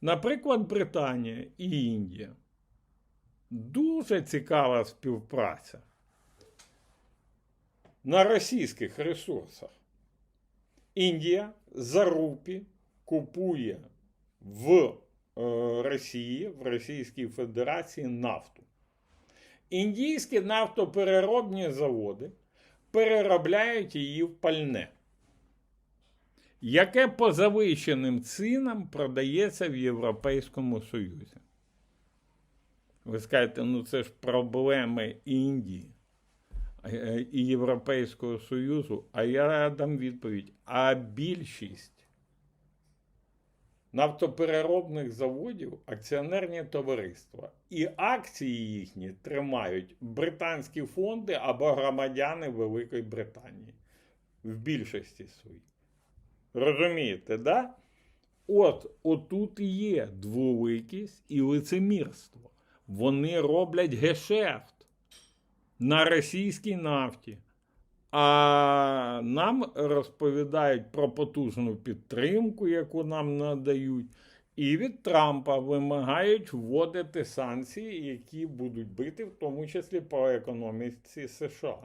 Наприклад, Британія і Індія. Дуже цікава співпраця на російських ресурсах. Індія за рупі купує в е, Росії, в Російській Федерації нафту. Індійські нафтопереробні заводи переробляють її в пальне, яке по завищеним цінам продається в Європейському Союзі. Ви скажете, ну це ж проблеми Індії е, і Європейського Союзу. А я дам відповідь: а більшість нафтопереробних заводів акціонерні товариства. І акції їхні тримають британські фонди або громадяни Великої Британії в більшості своїй. Розумієте, да? От отут є дволикість і лицемірство. Вони роблять гешефт на російській нафті. А нам розповідають про потужну підтримку, яку нам надають, і від Трампа вимагають вводити санкції, які будуть бити, в тому числі по економіці США.